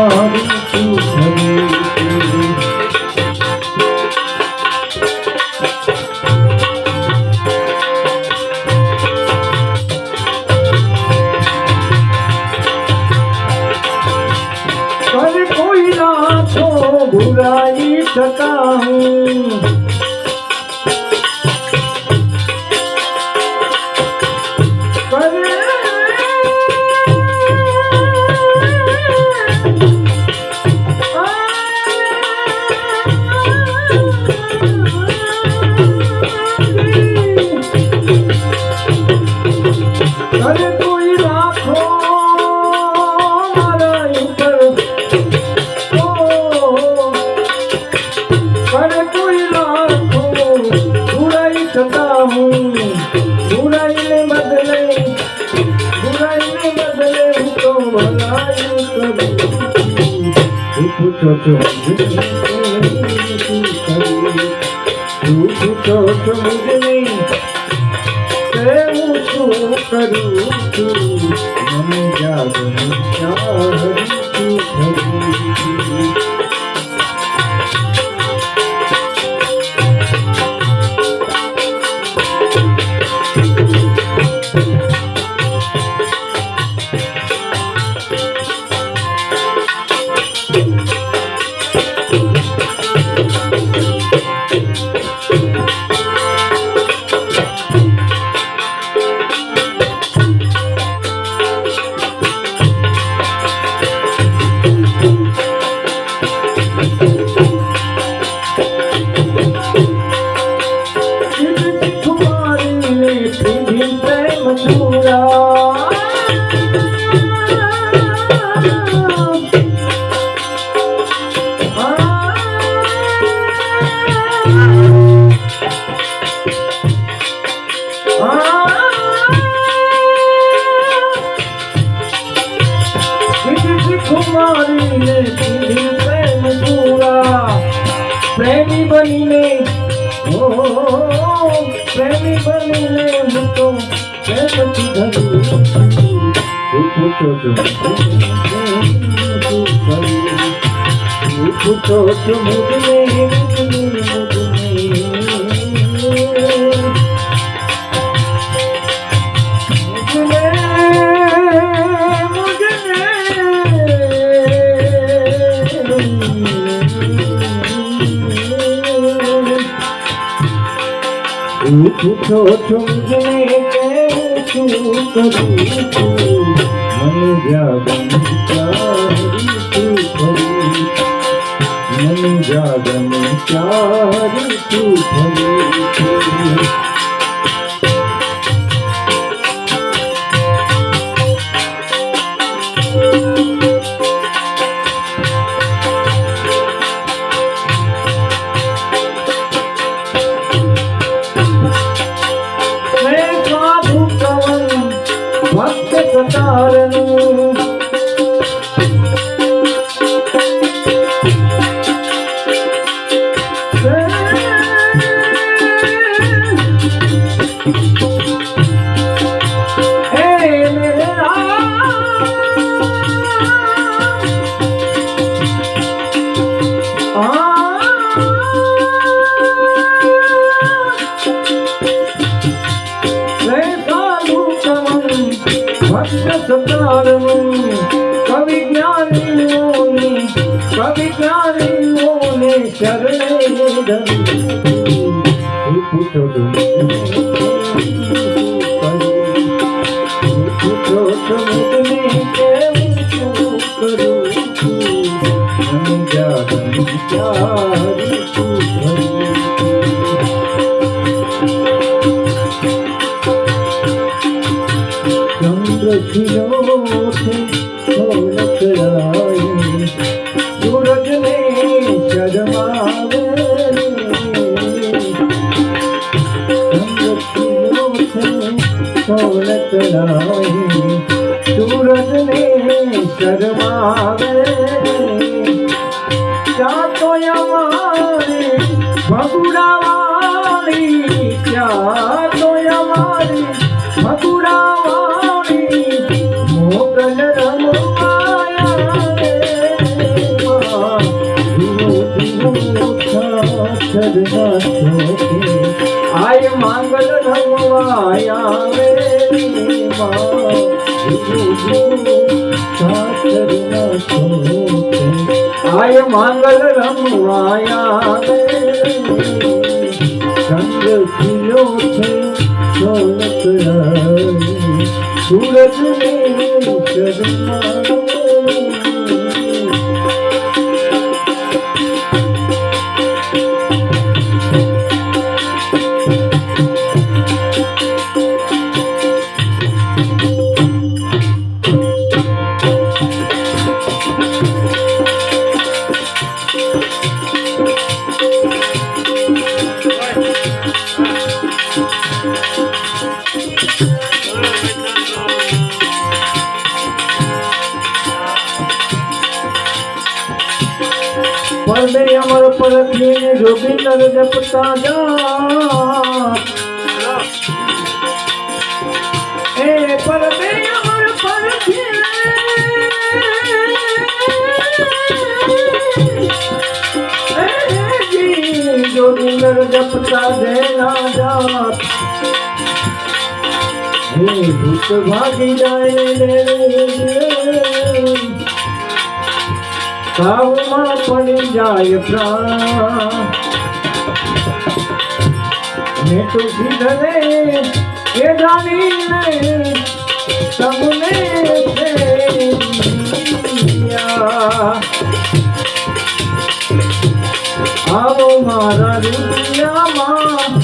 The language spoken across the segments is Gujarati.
Oh. હું શું કરું છું મને જાગ હું ચાર છું બનીને પ્રેમી બનીને મૂકો પ્રેમથી ધરી પૂછો છો મુગને ઉઠો ચુંગને શું કરું મને જાગન તું ભરી મને જાગન ચાર તું ભરી మత్తు తారను સાધવું કવિ જ્ઞાની કવિ જ્ઞાની શરણે ધરવું શોકે આય માંગલ રમવાયા આય માંગલ રમવાયા રંગ ખીલો છે સોનકરાય સૂરજ ને જપતા હે એ પરદે અમર પરથી જોગીંદર જપતા જેના જાત હે ભૂત જાય પ્રાણ. મેં તો સીધને એ જાણીને તમને ફેરિયા. આવો મારા રૂપિયામાં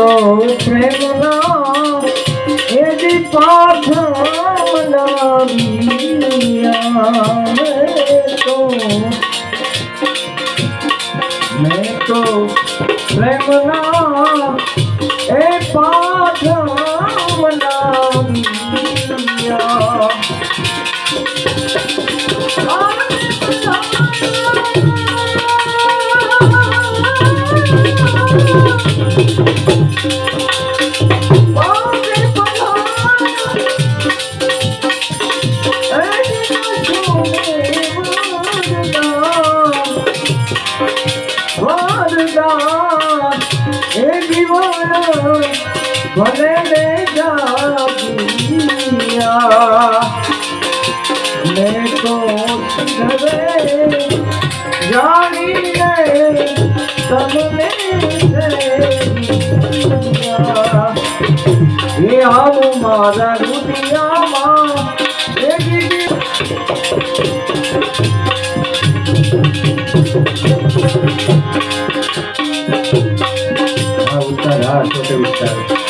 તો પ્રેમના એ દી પાછળના વિયા. મેં તો મેં તો એ પાછળના વિયા. જાગિયા મેં તો સુધરે જાણીને તમને. એ આવું મારા છોટે ઉત્તર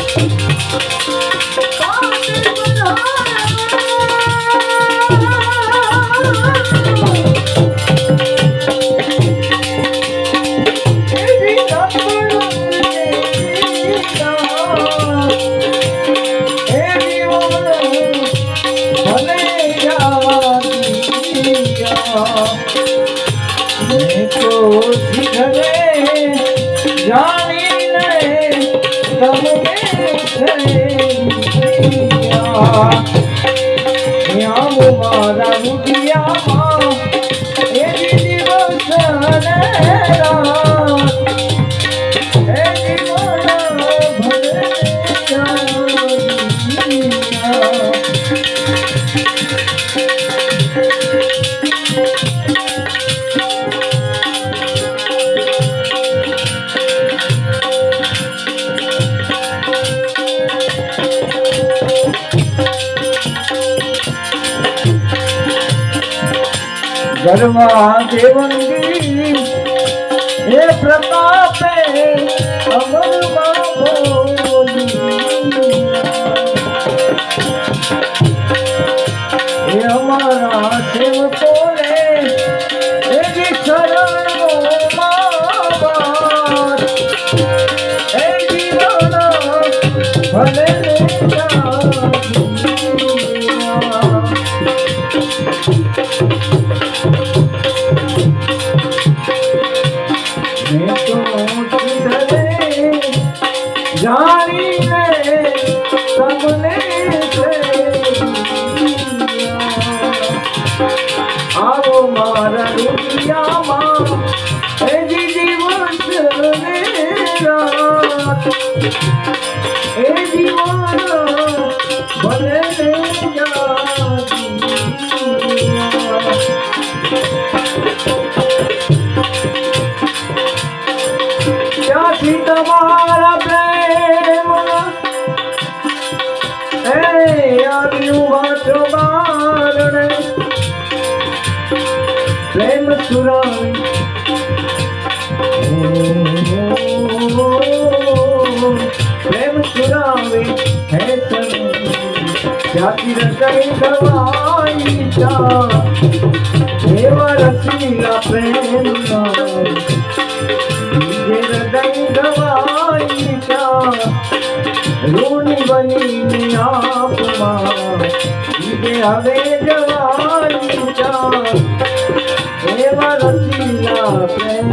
ગરવા દેવંગી એ પ્રતાપે બોલી એ અમારા સેવકોને એવી શરણો ભલે રૂપિયામાં હજી દિવસ ને રાત. પ્રેમ સુરાવી પ્રેમ સુરાવી હે ત્યાંથી રચાઈ કરવાઈ ચા એવા રસીલા પ્રેમના હૃદય ગવાઈ બનીને આપમાં. હવે જવાઈ એવા રસીલા પ્રેમ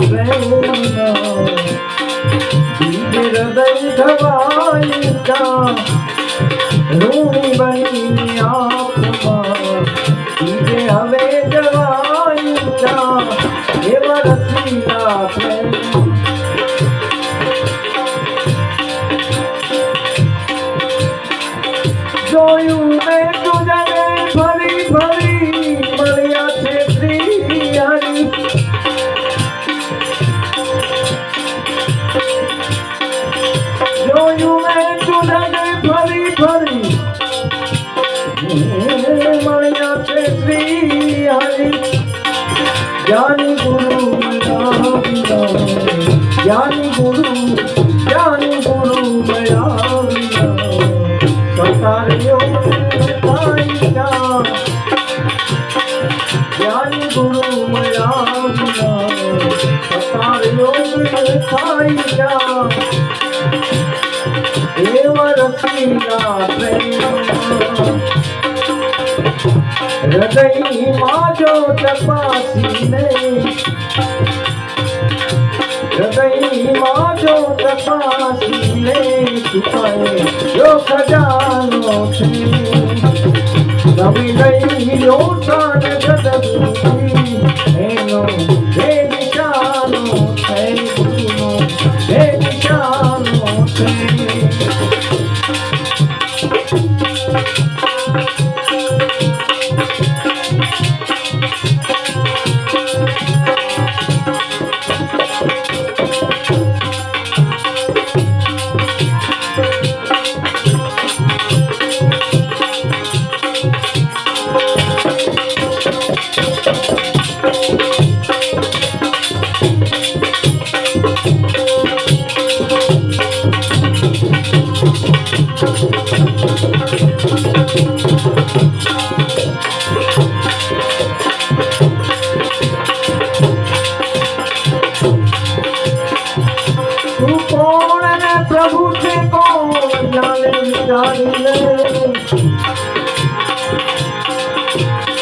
હૃદય ધવાઈ ગુરુ જ્ઞાની ગુરુ જ્ઞાની ગુરુ દેવ રસીલા પ્રેમ હૃદયમાં જો તપાસીને હૃદયમાં જો તપાસીને છુપાય જો ખજાનો છે. નવી લઈ લો સાન જગતની, એનો જે નિશાનો છે જે નિશાનો છે.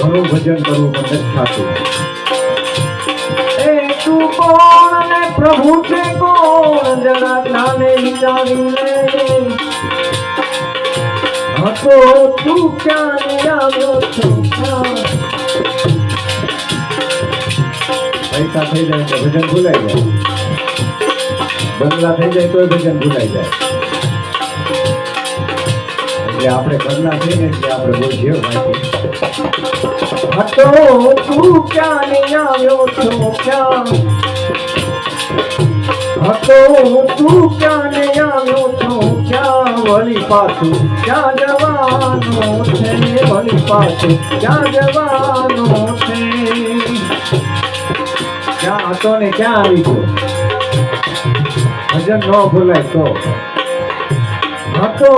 ઘણું ભજન કરવું પણ નથી થતું એ તું કોણ ને પ્રભુ છે કોણ? જરા જ્ઞાને વિચારી લે હતો તું ક્યાં આવ્યો છું પૈસા થઈ જાય તો ભજન ભૂલાઈ જાય. બંગલા થઈ જાય તો ભજન ભૂલાઈ જાય. એટલે આપણે ઘરના ને એટલે આપણે બોલીએ, વાંચીએ. હતો તું ક્યાં નહીં આવ્યો છો ક્યાં? હતો તું ક્યાં નહીં આવ્યો છો ક્યાં? વળી પાછું ક્યાં જવાનો છે? વળી પાછું ક્યાં જવાનો છે? ક્યાં હતો ને ક્યાં આવી ગયો? ભજન ન ભૂલાય તો. હતો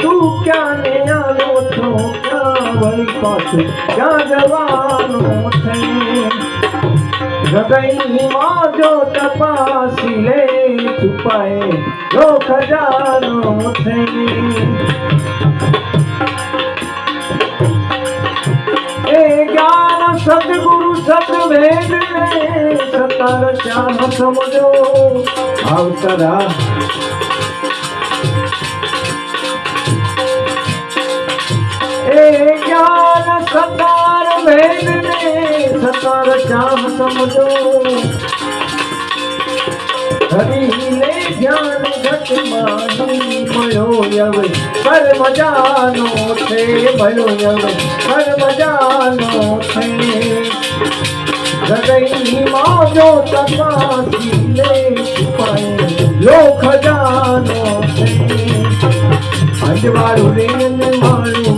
તું ક્યાં આવો છો ક્યાં વળી પાછું ક્યાં જવાનું છે. હૃદયમાં જો તપાસી લે, છુપાય જો ખજાનો છે. એ જ્ઞાન સદગુરુ સદવેદ સતર શ્યામ સમજો. આવતરા એ જ્ઞાન સતાર વેદ ને સતાર શ્યામ સમજો હરીને જ્ઞાન ઘટ માહી મળ્યો હવે પર મજાનો છે મળ્યો હવે પર મજાનો છે. હૃદયમાં જો તપાસી લે છુપાય લો ખજાનો છે. અંજવાળું રેન અંજવાળું